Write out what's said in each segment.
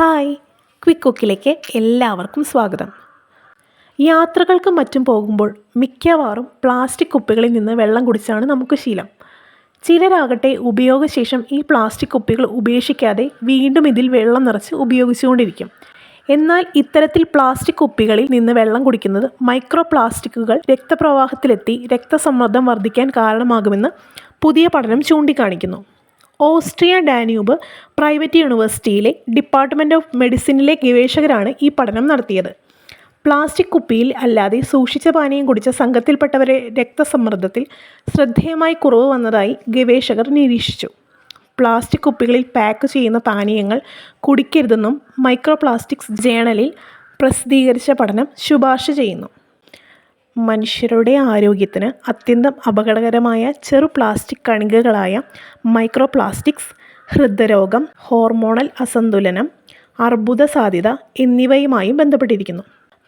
Hi. Quick കുക്കിലേക്ക് എല്ലാവർക്കും സ്വാഗതം. യാത്രകൾക്കും മറ്റും പോകുമ്പോൾ മിക്കവാറും പ്ലാസ്റ്റിക് കുപ്പികളിൽ നിന്ന് വെള്ളം കുടിച്ചാണ് നമുക്ക് ശീലം. ചിലരാകട്ടെ ഉപയോഗശേഷം ഈ പ്ലാസ്റ്റിക് കുപ്പികൾ ഉപേക്ഷിക്കാതെ വീണ്ടും ഇതിൽ വെള്ളം നിറച്ച് ഉപയോഗിച്ചുകൊണ്ടിരിക്കും. എന്നാൽ ഇത്തരത്തിൽ പ്ലാസ്റ്റിക് കുപ്പികളിൽ നിന്ന് വെള്ളം കുടിക്കുന്നത് മൈക്രോ പ്ലാസ്റ്റിക്കുകൾ രക്തപ്രവാഹത്തിലെത്തി രക്തസമ്മർദ്ദം വർദ്ധിക്കാൻ കാരണമാകുമെന്ന് പുതിയ പഠനം ചൂണ്ടിക്കാണിക്കുന്നു. ഓസ്ട്രിയ ഡാന്യൂബ് പ്രൈവറ്റ് യൂണിവേഴ്സിറ്റിയിലെ ഡിപ്പാർട്ട്മെന്റ് ഓഫ് മെഡിസിനിലെ ഗവേഷകരാണ് ഈ പഠനം നടത്തിയത്. പ്ലാസ്റ്റിക് കുപ്പിയിൽ അല്ലാതെ സൂക്ഷിച്ച പാനീയം കുടിച്ച സംഘത്തിൽപ്പെട്ടവരെ രക്തസമ്മർദ്ദത്തിൽ ശ്രദ്ധേയമായി കുറവ് വന്നതായി ഗവേഷകർ നിരീക്ഷിച്ചു. പ്ലാസ്റ്റിക് കുപ്പികളിൽ പാക്ക് ചെയ്യുന്ന പാനീയങ്ങൾ കുടിക്കരുതെന്നും മൈക്രോ പ്ലാസ്റ്റിക്സ് ജേണലിൽ പ്രസിദ്ധീകരിച്ച പഠനം ശുപാർശ ചെയ്യുന്നു. മനുഷ്യരുടെ ആരോഗ്യത്തിന് അത്യന്തം അപകടകരമായ ചെറു പ്ലാസ്റ്റിക് കണികകളായ മൈക്രോ പ്ലാസ്റ്റിക്സ് ഹൃദ്രോഗം ഹോർമോണൽ അസന്തുലനം അർബുദ സാധ്യത എന്നിവയുമായും ബന്ധപ്പെട്ടിരിക്കുന്നു.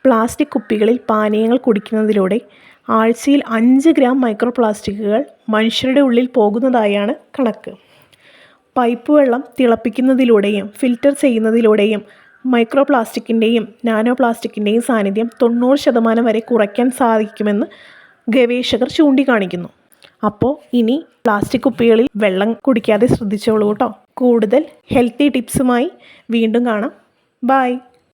പ്ലാസ്റ്റിക് കുപ്പികളിൽ പാനീയങ്ങൾ കുടിക്കുന്നതിലൂടെ ആഴ്ചയിൽ അഞ്ച് ഗ്രാം മൈക്രോ പ്ലാസ്റ്റിക്കുകൾ മനുഷ്യരുടെ ഉള്ളിൽ പോകുന്നതായാണ് കണക്ക്. പൈപ്പ് വെള്ളം തിളപ്പിക്കുന്നതിലൂടെയും ഫിൽറ്റർ ചെയ്യുന്നതിലൂടെയും മൈക്രോ പ്ലാസ്റ്റിക്കിന്റെയും നാനോ പ്ലാസ്റ്റിക്കിന്റെയും സാന്നിധ്യം തൊണ്ണൂറ് ശതമാനം വരെ കുറയ്ക്കാൻ സാധിക്കുമെന്ന് ഗവേഷകർ ചൂണ്ടിക്കാണിക്കുന്നു. അപ്പോൾ ഇനി പ്ലാസ്റ്റിക് കുപ്പികളിൽ വെള്ളം കുടിക്കാതെ ശ്രദ്ധിച്ചോളൂ കേട്ടോ. കൂടുതൽ ഹെൽത്തി ടിപ്സുമായി വീണ്ടും കാണാം. ബായ്